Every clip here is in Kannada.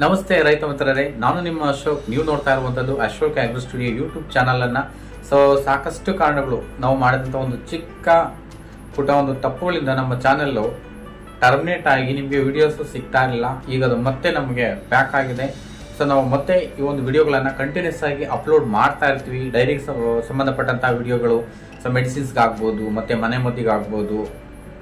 ನಮಸ್ತೆ ರೈತ ಮಿತ್ರರೇ, ನಾನು ನಿಮ್ಮ ಅಶೋಕ್. ನೀವು ನೋಡ್ತಾ ಇರುವಂಥದ್ದು ಅಶೋಕ್ ಆಗ್ರೋ ಸ್ಟುಡಿಯೋ ಯೂಟ್ಯೂಬ್ ಚಾನಲನ್ನು ಸೊ ಸಾಕಷ್ಟು ಕಾರಣಗಳು ನಾವು ಮಾಡಿದಂಥ ಒಂದು ಚಿಕ್ಕ ಪುಟ ಒಂದು ತಪ್ಪುಗಳಿಂದ ನಮ್ಮ ಚಾನೆಲ್ ಟರ್ಮಿನೇಟ್ ಆಗಿ ನಿಮಗೆ ವಿಡಿಯೋಸ್ ಸಿಗ್ತಾ ಇರಲಿಲ್ಲ. ಈಗ ಅದು ಮತ್ತೆ ನಮಗೆ ಬ್ಯಾಕ್ ಆಗಿದೆ. ಸೊ ನಾವು ಮತ್ತೆ ಈ ಒಂದು ವಿಡಿಯೋಗಳನ್ನ ಕಂಟಿನ್ಯೂಸ್ ಆಗಿ ಅಪ್ಲೋಡ್ ಮಾಡ್ತಾ ಇರ್ತೀವಿ. ಡೈರಿಗೆ ಸಂಬಂಧಪಟ್ಟಂಥ ವಿಡಿಯೋಗಳು ಸೊ ಮೆಡಿಸಿನ್ಸ್ಗೆ ಆಗ್ಬೋದು ಮತ್ತೆ ಮನೆ ಮದ್ದಿಗಾಗ್ಬೋದು.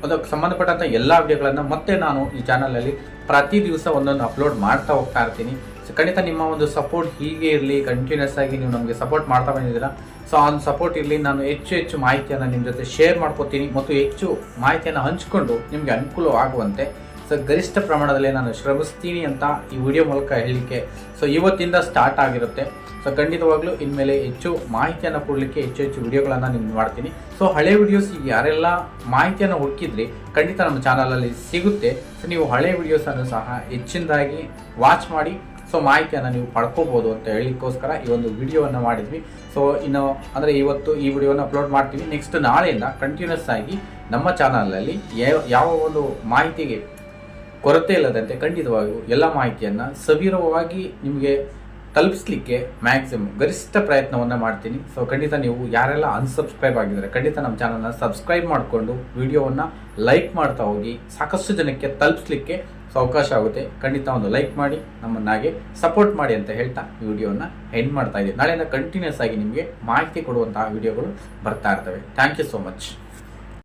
ಅದಕ್ಕೆ ಸಂಬಂಧಪಟ್ಟಂಥ ಎಲ್ಲ ವಿಡಿಯೋಗಳನ್ನು ಮತ್ತೆ ನಾನು ಈ ಚಾನಲಲ್ಲಿ ಪ್ರತಿ ದಿವಸ ಒಂದೊಂದು ಅಪ್ಲೋಡ್ ಮಾಡ್ತಾ ಹೋಗ್ತಾ ಇರ್ತೀನಿ. ಸೊ ಖಂಡಿತ ನಿಮ್ಮ ಒಂದು ಸಪೋರ್ಟ್ ಹೀಗೆ ಇರಲಿ ಕಂಟಿನ್ಯೂಸ್ ಆಗಿ ನೀವು ನಮಗೆ ಸಪೋರ್ಟ್ ಮಾಡ್ತಾ ಬಂದಿದ್ದೀರಾ. ಸೊ ಆ ಸಪೋರ್ಟ್ ಇರಲಿ, ನಾನು ಹೆಚ್ಚು ಹೆಚ್ಚು ಮಾಹಿತಿಯನ್ನು ನಿಮ್ಮ ಜೊತೆ ಶೇರ್ ಮಾಡ್ಕೋತೀನಿ. ಮತ್ತು ಹೆಚ್ಚು ಮಾಹಿತಿಯನ್ನು ಹಂಚಿಕೊಂಡು ನಿಮಗೆ ಅನುಕೂಲವಾಗುವಂತೆ ಸೊ ಗರಿಷ್ಠ ಪ್ರಮಾಣದಲ್ಲಿ ನಾನು ಶ್ರಮಿಸ್ತೀನಿ ಅಂತ ಈ ವಿಡಿಯೋ ಮೂಲಕ ಹೇಳಲಿಕ್ಕೆ ಸೊ ಇವತ್ತಿಂದ ಸ್ಟಾರ್ಟ್ ಆಗಿರುತ್ತೆ. ಸೊ ಖಂಡಿತವಾಗ್ಲೂ ಇನ್ಮೇಲೆ ಹೆಚ್ಚು ಮಾಹಿತಿಯನ್ನು ಕೊಡಲಿಕ್ಕೆ ಹೆಚ್ಚು ಹೆಚ್ಚು ವಿಡಿಯೋಗಳನ್ನು ನಿಮ್ಗೆ ಮಾಡ್ತೀನಿ. ಸೊ ಹಳೆ ವಿಡಿಯೋಸ್ ಯಾರೆಲ್ಲ ಮಾಹಿತಿಯನ್ನು ಹುಡುಕಿದ್ರಿ, ಖಂಡಿತ ನಮ್ಮ ಚಾನಲಲ್ಲಿ ಸಿಗುತ್ತೆ. ಸೊ ನೀವು ಹಳೆ ವಿಡಿಯೋಸನ್ನು ಸಹ ಹೆಚ್ಚಿನದಾಗಿ ವಾಚ್ ಮಾಡಿ. ಸೊ ಮಾಹಿತಿಯನ್ನು ನೀವು ಪಡ್ಕೋಬೋದು ಅಂತ ಹೇಳಿಕ್ಕೋಸ್ಕರ ಈ ಒಂದು ವಿಡಿಯೋವನ್ನು ಮಾಡಿದ್ವಿ. ಸೊ ಇನ್ನು ಅಂದರೆ ಇವತ್ತು ಈ ವಿಡಿಯೋವನ್ನು ಅಪ್ಲೋಡ್ ಮಾಡ್ತೀವಿ. ನೆಕ್ಸ್ಟ್ ನಾಳೆಯಿಂದ ಕಂಟಿನ್ಯೂಸ್ ಆಗಿ ನಮ್ಮ ಚಾನಲಲ್ಲಿ ಯಾವ ಒಂದು ಮಾಹಿತಿಗೆ ಕೊರತೆ ಇಲ್ಲದಂತೆ ಖಂಡಿತವಾಗಿಯೂ ಎಲ್ಲ ಮಾಹಿತಿಯನ್ನು ಸವಿರವಾಗಿ ನಿಮಗೆ ತಲುಪಿಸ್ಲಿಕ್ಕೆ ಮ್ಯಾಕ್ಸಿಮಮ್ ಗರಿಷ್ಠ ಪ್ರಯತ್ನವನ್ನು ಮಾಡ್ತೀನಿ. ಸೊ ಖಂಡಿತ ನೀವು ಯಾರೆಲ್ಲ ಅನ್ಸಬ್ಸ್ಕ್ರೈಬ್ ಆಗಿದ್ದಾರೆ, ಖಂಡಿತ ನಮ್ಮ ಚಾನಲ್ನ ಸಬ್ಸ್ಕ್ರೈಬ್ ಮಾಡಿಕೊಂಡು ವಿಡಿಯೋವನ್ನು ಲೈಕ್ ಮಾಡ್ತಾ ಹೋಗಿ, ಸಾಕಷ್ಟು ಜನಕ್ಕೆ ತಲುಪಿಸ್ಲಿಕ್ಕೆ ಅವಕಾಶ ಆಗುತ್ತೆ. ಖಂಡಿತ ಒಂದು ಲೈಕ್ ಮಾಡಿ ನಮ್ಮನ್ನಾಗೆ ಸಪೋರ್ಟ್ ಮಾಡಿ ಅಂತ ಹೇಳ್ತಾ ಈ ವಿಡಿಯೋನ ಎಂಡ್ ಮಾಡ್ತಾ ಇದ್ದೀನಿ. ನಾಳೆಯಿಂದ ಕಂಟಿನ್ಯೂಸ್ ಆಗಿ ನಿಮಗೆ ಮಾಹಿತಿ ಕೊಡುವಂತಹ ವಿಡಿಯೋಗಳು ಬರ್ತಾ ಇರ್ತವೆ. Thank you so much